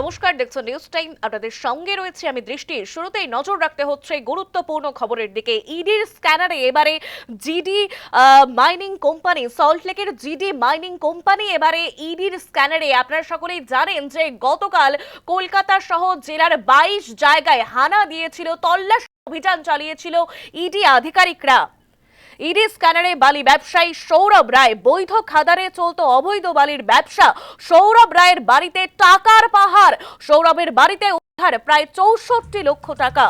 নমস্কার, দেখছ news time আপনাদের সঙ্গে রয়েছে আমি দৃষ্টি। শুরুতেই নজর রাখতে হচ্ছে গুরুত্বপূর্ণ খবরের দিকে। ইডির স্ক্যানারে এবারে জিডি মাইনিং কোম্পানি সল্টলেকের জিডি মাইনিং কোম্পানি এবারে ইডির স্ক্যানারে। আপনারা সকলেই জানেন যে গতকাল কলকাতা সহ জেলার বাইশ জায়গায় হানা দিয়েছিল, তল্লাশি অভিযান চালিয়েছিল ইডি আধিকারিকরা। ইডি স্ক্যানারে বালি ব্যবসায়ী সৌরভ রায়। বৈধ খাদারে চলতো অবৈধ বালির ব্যবসা। সৌরভ রায়ের বাড়িতে টাকার পাহাড়। সৌরভের বাড়িতে উদ্ধার প্রায় চৌষট্টি লক্ষ টাকা।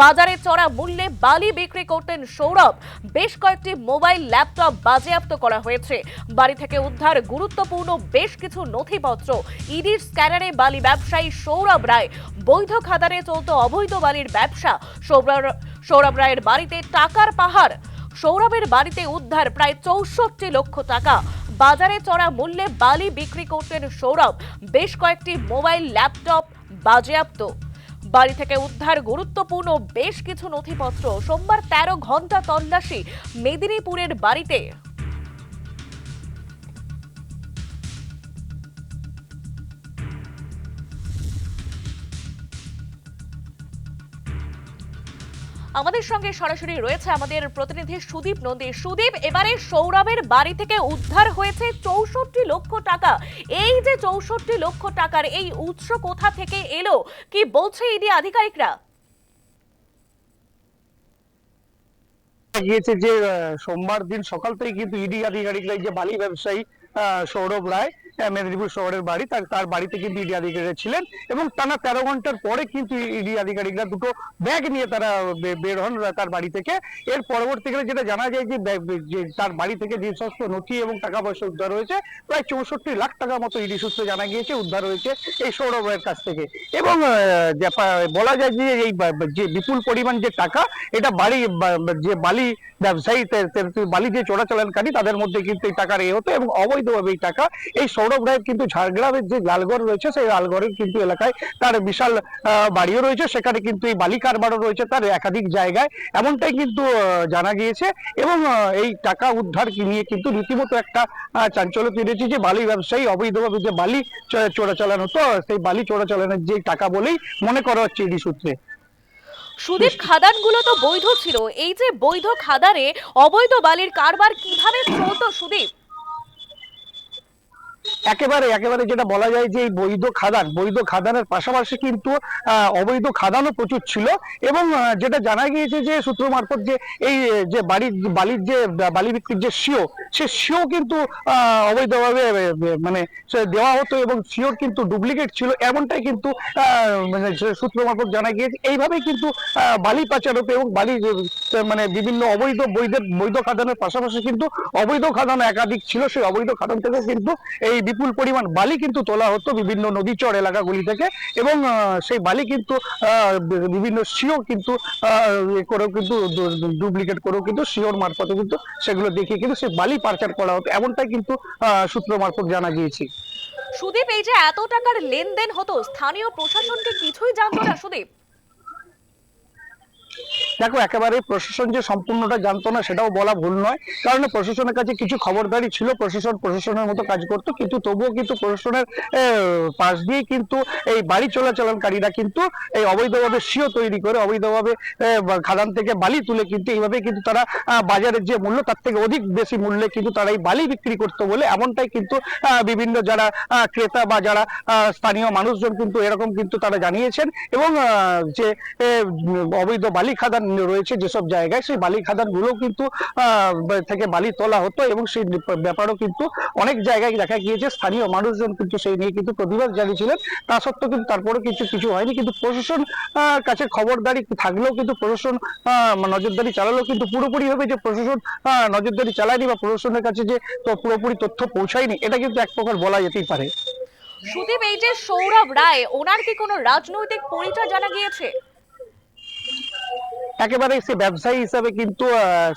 বাজারে চড়া মূল্যে বালি বিক্রি করতেন সৌরভ। বেশ কয়েকটি মোবাইল, ল্যাপটপ বাজেয়াপ্ত করা হয়েছে। বাড়ি থেকে উদ্ধার গুরুত্বপূর্ণ বেশ কিছু নথিপত্র। ইডির স্ক্যানারে বালি ব্যবসায়ী সৌরভ রায়। বৈধ খাদারে চলতো অবৈধ বালির ব্যবসা। সৌরভ সৌরভ রায়ের বাড়িতে টাকার পাহাড়। সৌরভের বাড়িতে উদ্ধার প্রায় চৌষট্টি লক্ষ টাকা। বাজারে চড়া মূল্যে বালি বিক্রি করতেন সৌরভ। বেশ কয়েকটি মোবাইল, ল্যাপটপ বাজেয়াপ্ত। বাড়ি থেকে উদ্ধার গুরুত্বপূর্ণ বেশ কিছু নথিপত্র। সোমবার তেরো ঘণ্টা তল্লাশি মেদিনীপুরের বাড়িতে। আমাদের সঙ্গে সরাসরি রয়েছে আমাদের প্রতিনিধি সুদীপ নন্দী। সুদীপ, এবারে সৌরভের বাড়ি থেকে উদ্ধার হয়েছে চৌষট্টি লক্ষ টাকা। এই যে চৌষট্টি লক্ষ টাকার এই উৎস কোথা থেকে এলো? কি বলছে ইডি আধিকারিকরা? গিয়েছে যে সোমবার দিন সকাল থেকে কিন্তু ইডি আধিকারিকরা যে বালি ব্যবসায়ী সৌরভ রায় মেদিনীপুর শহরের বাড়ি, তার তার বাড়িতে কিন্তু ইডি আধিকারিকরা ছিলেন এবং টানা তেরো ঘণ্টার পরে কিন্তু ইডি আধিকারিকরা দুটো ব্যাগ নিয়ে তারা বের হন তার বাড়ি থেকে। এর পরবর্তীকালে যেটা জানা যায় যে তার বাড়ি থেকে যে সমস্ত নথি এবং টাকা পয়সা উদ্ধার হয়েছে, প্রায় চৌষট্টি লাখ টাকা মতো ইডি সূত্রে জানা গিয়েছে উদ্ধার হয়েছে এই সৌরভ রায়ের কাছ থেকে। এবং বলা যায় যে এই যে বিপুল পরিমাণ যে টাকা, এটা বাড়ি যে বালি ব্যবসায়ী বালি যে চোরাচালানকারী, তাদের মধ্যে কিন্তু এই টাকার এ হতো এবং অবৈধভাবে এই টাকা এই সৌরভ কিন্তু ঝাড়গ্রামের যে লালগড় রয়েছে সেই লালগড়ের কিন্তু এলাকায় তার বিশাল বাড়িও রয়েছে। সেখানে কিন্তু এই বালি কারবারও রয়েছে তার একাধিক জায়গায়। এমনটাই কিন্তু জানা গিয়েছে এবং এই টাকা উদ্ধার নিয়ে কিন্তু রীতিমতো একটা চাঞ্চল্য ফিরেছে যে বালি ব্যবসায়ী অবৈধভাবে যে বালি চোরাচালান হতো সেই বালি চোরাচালানের যে টাকা বলেই মনে করা হচ্ছে ইডি সূত্রে। সুদীপ খাদানগুলো তো বৈধ ছিল। এই যে বৈধ খাদানে অবৈধ বালির কারবার কীভাবে চলতো সুদীপ? একেবারে একেবারে যেটা বলা যায় যে এই বৈধ খাদান, বৈধ খাদানের পাশাপাশি কিন্তু অবৈধ খাদানও প্রচুর ছিল এবং যেটা জানা গিয়েছে যে সূত্র মারফত যে এই, যে বাড়ির, বালির যে, বালি বিক্রির যে সিও, সে সিও কিন্তু অবৈধভাবে মানে দেওয়া হতো এবং সিওর কিন্তু ডুপ্লিকেট ছিল এমনটাই কিন্তু মানে সূত্র মারফত জানা গিয়েছে। এইভাবেই কিন্তু বালি পাচার হতো এবং বালি মানে বিভিন্ন অবৈধ বৈধ বৈধ খাদানের পাশাপাশি কিন্তু অবৈধ খাদান একাধিক ছিল। সেই অবৈধ খাদান থেকে কিন্তু এই বিপুল পরিমাণ বালি কিন্তু তোলা হতো বিভিন্ন নদীচর এলাকাগুলি থেকে এবং সেই বালি কিন্তু বিভিন্ন সিও কিন্তু করেও কিন্তু ডুপ্লিকেট করেও কিন্তু সিওর মারফতে কিন্তু সেগুলো দেখিয়ে কিন্তু সেই বালি পাচার করা হতো। এমনটাই কিন্তু সূত্র মারফত জানা গিয়েছে। সুদীপ, এই যে এত টাকার লেনদেন হতো, স্থানীয় প্রশাসনকে কিছুই জানতো না সুদীপ। দেখো, একেবারে প্রশাসন যে সম্পূর্ণটা জানতো না, সেটাও বলা ভুল নয়। কারণ প্রশাসনের কাছে কিছু খবরদারি ছিল, প্রশাসন প্রশাসনের মতো কাজ করতো, কিন্তু তবুও কিন্তু প্রশাসনের পাশ দিয়ে কিন্তু এই বাড়ি চলাচলকারীরা কিন্তু এই অবৈধভাবে সিও তৈরি করে, অবৈধভাবে খাদান থেকে বালি তুলে কিন্তু এইভাবে কিন্তু তারা বাজারের যে মূল্য, তার থেকে অধিক বেশি মূল্যে কিন্তু তারা এই বালি বিক্রি করতো বলে এমনটাই কিন্তু বিভিন্ন যারা ক্রেতা বা যারা স্থানীয় মানুষজন কিন্তু এরকম কিন্তু তারা জানিয়েছেন। এবং যে অবৈধ বালি খাদান রয়েছে যেসব জায়গায় সেই বালি খাদানগুলো কিন্তু থেকে বালি তোলা হতো এবং সেই ব্যাপারও কিন্তু অনেক জায়গায় দেখা গিয়েছে। স্থানীয় মানুষজন কিন্তু সেই নিয়ে কিন্তু প্রতিবাদ জানিয়েছিলেন। তা সত্ত্বেও কিন্তু তারপরে কিছু কিছু হয়নি। কিন্তু প্রশাসন কাছে খবরদারি থাকলেও কিন্তু প্রশাসন নজরদারি চালালেও কিন্তু পুরোপুরি ভাবে যে প্রশাসন নজরদারি চালায়নি বা প্রশাসনের কাছে যে পুরোপুরি তথ্য পৌঁছায়নি, এটা কিন্তু এক প্রকার বলা যেতেই পারে। সুদীপ, এই যে সৌরভ রায়, ওনার কি কোনো রাজনৈতিক পরিচয় জানা গিয়েছে? একেবারে সে ব্যবসায়ী হিসাবে কিন্তু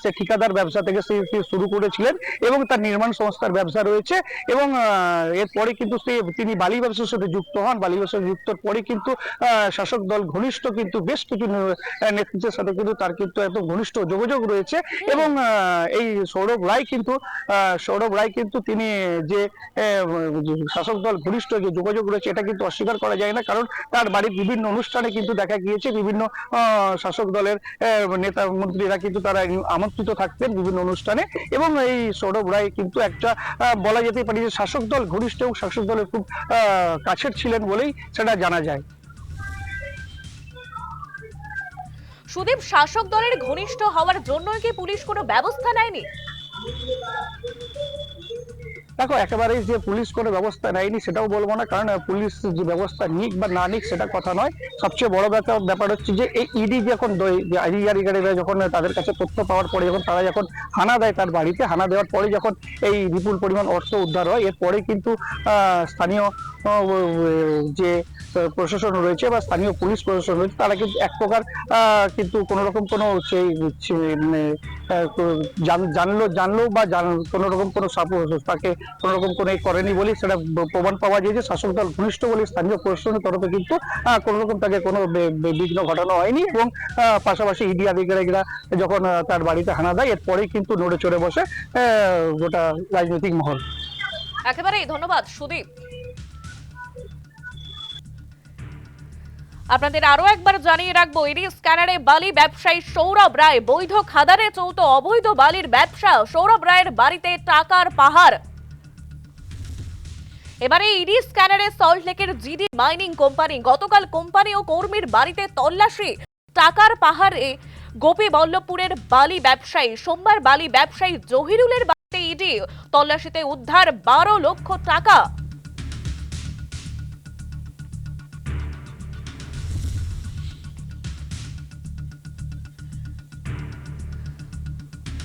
সে ঠিকাদার ব্যবসা থেকে সে শুরু করেছিলেন এবং তার নির্মাণ সংস্থার ব্যবসা রয়েছে এবং এরপরে কিন্তু সে, তিনি বালি ব্যবসার সাথে যুক্ত হন। বালি ব্যবসার যুক্ত পরে কিন্তু শাসক দল ঘনিষ্ঠ কিন্তু বেশ কিছু নেতৃত্বের সাথে কিন্তু তার কিন্তু একদম ঘনিষ্ঠ যোগাযোগ রয়েছে এবং এই সৌরভ রায় কিন্তু সৌরভ রায় কিন্তু তিনি যে শাসক দল ঘনিষ্ঠ যে যোগাযোগ রয়েছে এটা কিন্তু অস্বীকার করা যায় না কারণ তার বাড়ির বিভিন্ন অনুষ্ঠানে কিন্তু দেখা গিয়েছে বিভিন্ন শাসক দলের নেতা মন্ত্রীরা কিন্তু তারা আমন্ত্রিত থাকতেন বিভিন্ন অনুষ্ঠানে। এবং এই সৌরভ রায় কিন্তু একটা বলা যেতে পারে যে শাসক দল, ঘনিষ্ঠ এবং শাসক দলের খুব কাছের ছিলেন বলেই সেটা জানা যায়। সুদীপ, শাসক দলের ঘনিষ্ঠ হওয়ার জন্যই কি পুলিশ কোনো ব্যবস্থা নেয়নি? দেখো একেবারেই যে পুলিশ কোনো ব্যবস্থা নেয়নি সেটাও বলব না, কারণ পুলিশ যে ব্যবস্থা নিক বা না নিক সেটা কথা নয়। সবচেয়ে বড় ব্যাপার ব্যাপার হচ্ছে যে এই ইডি যখন আধিকারিকারীরা যখন তাদের কাছে তথ্য পাওয়ার পরে যখন তারা যখন হানা দেয় তার বাড়িতে, হানা দেওয়ার পরে যখন এই বিপুল পরিমাণ অর্থ উদ্ধার হয়, এরপরে কিন্তু স্থানীয় যে প্রশাসন রয়েছে বা স্থানীয় পুলিশ প্রশাসন রয়েছে, তারা কিন্তু এক প্রকার কিন্তু কোনো রকম কোনো সেই মানে জানলো জানলো বা কোনো রকম কোনো তাকে কোনো রকম কোনো করেনি বলে সেটা প্রমাণ পাওয়া যায় যে শাসক দল ঘনিষ্ঠ বলে স্থানীয় প্রশাসনের তরফে কিন্তু কোনো রকম তাকে কোনো বিঘ্ন ঘটানো হয়নি এবং পাশাপাশি ইডি আধিকারিকরা যখন তার বাড়িতে হানা দেয়, এরপরেই কিন্তু নড়ে চড়ে বসে গোটা রাজনৈতিক মহল। একেবারেই ধন্যবাদ, সুদীপ। আপনাদের আরও একবার জানিয়ে রাখব ইডি স্ক্যানারে বালি ব্যবসায়ী সৌরভ রায় বৈধ খাদারে চলত অবৈধ বালির ব্যবসা। সৌরভ রায়ের বাড়িতে টাকার পাহাড়। এবারে ইডি স্ক্যানারে সল্ট লেকের জিডি মাইনিং কোম্পানি, গতকাল কোম্পানি ও কর্মীর বাড়িতে তল্লাশি। টাকার পাহাড়ে গোপী বল্লভপুরের বালি ব্যবসায়ী, সোমবার বালি ব্যবসায়ী জহিরুলের বাড়িতে ইডি তল্লাশিতে উদ্ধার বারো লক্ষ টাকা।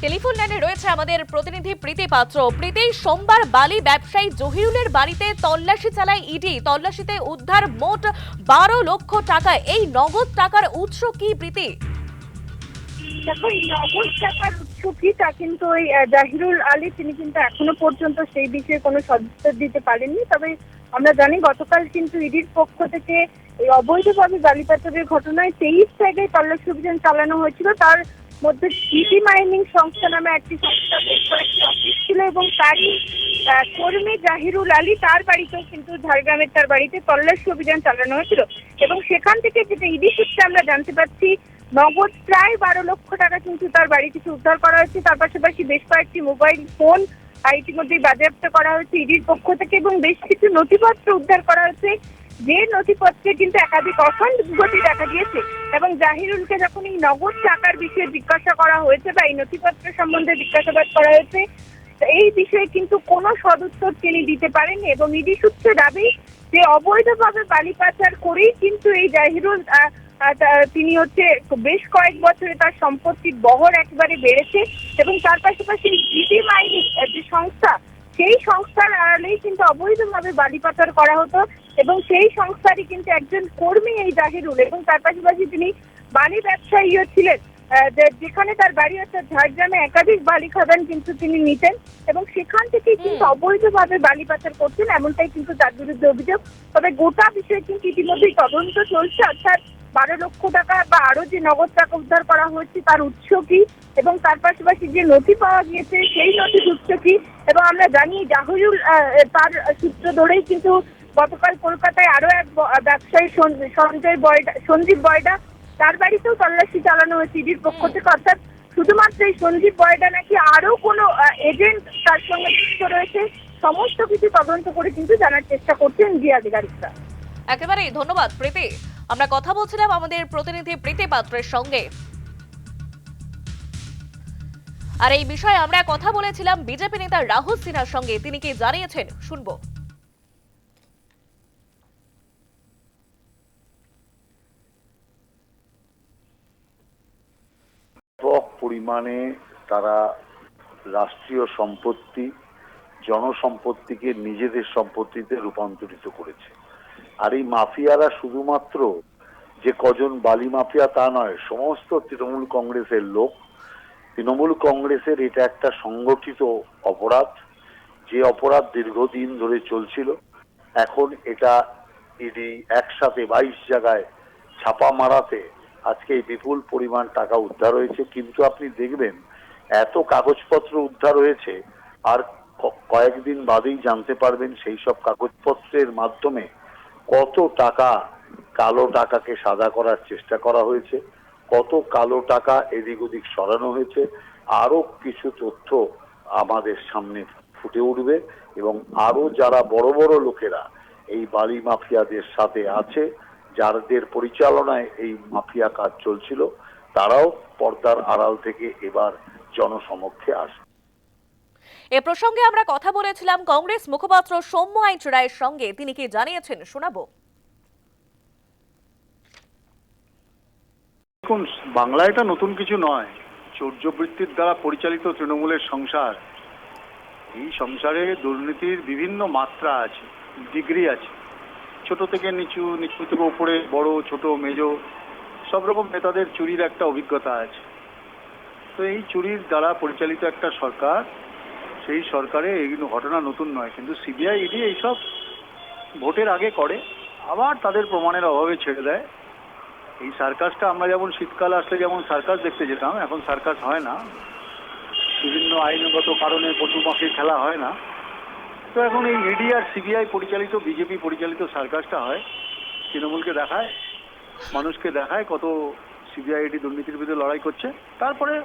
টেলিফোন লাইনে রয়েছে আমাদের প্রতিনিধি প্রীতি পাত্র। প্রীতি, সোমবার বালি ব্যবসায়ী জহিরুলের বাড়িতে তল্লাশি চালায় ইডি। তল্লাশিতে উদ্ধার মোট বারো লক্ষ টাকা। এই নগদ টাকার উৎস কি, প্রীতি? দেখো, এই নগদ টাকার উৎস কি, তা কিন্তু ওই জাহিরুল আলী, তিনি কিন্তু এখনও পর্যন্ত সেই বিষয়ে কোনো সদুত্তর দিতে পারেননি। তবে আমরা জানি গতকাল কিন্তু ইডির পক্ষ থেকে এই অবৈধভাবে বালি ঘটনায় তেইশ জায়গায় তল্লাশি অভিযান চালানো হয়েছিল। তার মধ্যে সিটি মাইনিং সংস্থা নামে একটি সংস্থা বেশ কয়েকটি অফিস ছিল এবং তারই কর্মী জাহিরুল আলী তার বাড়িতেও কিন্তু ঝাড়গ্রামের তার বাড়িতে তল্লাশি অভিযান চালানো হয়েছিল। এবং সেখান থেকে যেটা ইডি সূত্রে আমরা জানতে পারছি, নগদ প্রায় বারো লক্ষ টাকা কিন্তু তার বাড়ি থেকে উদ্ধার করা হয়েছে। তার পাশাপাশি বেশ কয়েকটি মোবাইল ফোন ইতিমধ্যেই বাজেয়াপ্ত করা হয়েছে ইডির পক্ষ থেকে এবং বেশ কিছু নথিপত্র উদ্ধার করা হয়েছে। যে নথিপত্রে কিন্তু একাধিক অসঙ্গতি দেখা দিয়েছে। জাহিরুলকে যখন এই নগদ টাকার বিষয়ে জিজ্ঞাসা করা হয়েছে বা এই নথিপত্র সম্বন্ধে জিজ্ঞাসাবাদ করা হয়েছে এই বিষয়ে কিন্তু কোনো সদুত্তর তিনি দিতে পারেননি এবং ইডি সূত্রে দাবি যে অবৈধভাবে বালি পাচার করেই কিন্তু এই জাহিরুল তিনি হচ্ছে বেশ কয়েক বছরে তার সম্পত্তির বহর একেবারে বেড়েছে এবং তার পাশাপাশি জিডি মাইনিং যে সংস্থা, সেই সংস্থার আড়ালেই কিন্তু অবৈধভাবে বালি পাচার করা হতো। এবং সেই সংস্থারই কিন্তু একজন কর্মী এই জাহিরুল এবং তার পাশাপাশি তিনি বালি ব্যবসায়ীও ছিলেন। যেখানে তার বাড়ি অর্থাৎ ঝাড়গ্রামে একাধিক বালি খাদান কিন্তু তিনি নিতেন এবং সেখান থেকেই কিন্তু অবৈধভাবে বালি পাচার করতেন এমনটাই কিন্তু তার বিরুদ্ধে অভিযোগ। তবে গোটা বিষয়ে কিন্তু ইতিমধ্যেই তদন্ত চলছে। অর্থাৎ বারো লক্ষ টাকা বা আরও যে নগদ টাকা উদ্ধার করা হয়েছে তার উৎস কি এবং তার পাশাপাশি যে নথি পাওয়া গিয়েছে সেই নথির উৎস কি? এবং আমরা জানি জাহিরুল তার সূত্র ধরেই কিন্তু গতকাল কলকাতায় আরও এক ব্যবসায়ী সঞ্জয় বয়ডা সঞ্জীব বয়ডা তার বাড়িতেও তল্লাশি চালানো হয়েছে ইডির পক্ষ থেকে। অর্থাৎ শুধুমাত্র এই সঞ্জীব বয়ডা নাকি আরও কোনো এজেন্ট তার সঙ্গে যুক্ত রয়েছে সমস্ত কিছু তদন্ত করে কিন্তু জানার চেষ্টা করছেন জি আধিকারিকরা। একেবারেই ধন্যবাদ প্রীতি। আমরা কথা বলছিলাম আমাদের প্রতিনিধি প্রীতি পাত্রের সঙ্গে। আর এই বিষয়ে আমরা কথা বলেছিলাম বিজেপি নেতা রাহুল সিনহার সঙ্গে তিনি কি জানিয়েছেন? শুনব। পরিমাণে তারা রাষ্ট্রীয় সম্পত্তি, জনসম্পত্তিকে নিজেদের সম্পত্তিতে রূপান্তরিত করেছে। আর এই মাফিয়ারা শুধুমাত্র যে কজন বালি মাফিয়া তা নয়, সমস্ত তৃণমূল কংগ্রেসের লোক। তৃণমূল কংগ্রেসের এটা একটা সংগঠিত অপরাধ, যে অপরাধ দীর্ঘদিন ধরে চলছিল। এখন এটা ইডি একসাথে বাইশ জায়গায় ছাপা মারাতে আজকে বিপুল পরিমাণ টাকা উদ্ধার হয়েছে, কিন্তু আপনি দেখবেন এত কাগজপত্র উদ্ধার হয়েছে, আর কয়েকদিন বাদেই জানতে পারবেন সেই সব কাগজপত্রের মাধ্যমে কত টাকা কালো টাকাকে সাদা করার চেষ্টা করা হয়েছে, কত কালো টাকা এদিক ওদিক সরানো হয়েছে আরও কিছু তথ্য আমাদের সামনে ফুটে উঠবে এবং আরও যারা বড় বড় লোকেরা এই বালি মাফিয়াদের সাথে আছে যাদের পরিচালনায় এই মাফিয়া কাজ চলছিল তারাও পর্দার আড়াল থেকে এবার জনসমক্ষে আসবে এ প্রসঙ্গে আমরা কথা বলেছিলাম কংগ্রেস মুখপাত্র সৌম্য আইচ রায়ের সঙ্গে। তিনি কি জানিয়েছেন? শোনাবো। দেখুন বাংলা এটা নতুন কিছু নয়। চৌর্যবৃত্তির দ্বারা পরিচালিত তৃণমূলের সংসার। এই সংসারে দুর্নীতির বিভিন্ন মাত্রা আছে ডিগ্রি আছে। ছোট থেকে নিচু নিচু থেকে উপরে, বড়, ছোট, মেজ, সব রকম নেতাদের চুরির একটা অভিজ্ঞতা আছে। তো এই চুরির দ্বারা পরিচালিত একটা সরকার, সেই সরকারে এই ঘটনা নতুন নয়। কিন্তু সিবিআই, ইডি এইসব ভোটের আগে করে, আবার তাদের প্রমাণের অভাবে ছেড়ে দেয়। এই সার্কাসটা আমরা যেমন শীতকাল আসলে যেমন সার্কাস দেখতে যেতাম, এখন সার্কাস হয় না। বিভিন্ন আইনগত কারণে পশু পাখির খেলা হয় না। তো এখন এই ইডি আর সিবিআই পরিচালিত বিজেপি পরিচালিত সার্কাসটা হয়, তৃণমূলকে দেখায়, মানুষকে দেখায় কত সিবিআই ইডি দুর্নীতির বিরুদ্ধে লড়াই করছে। তারপরে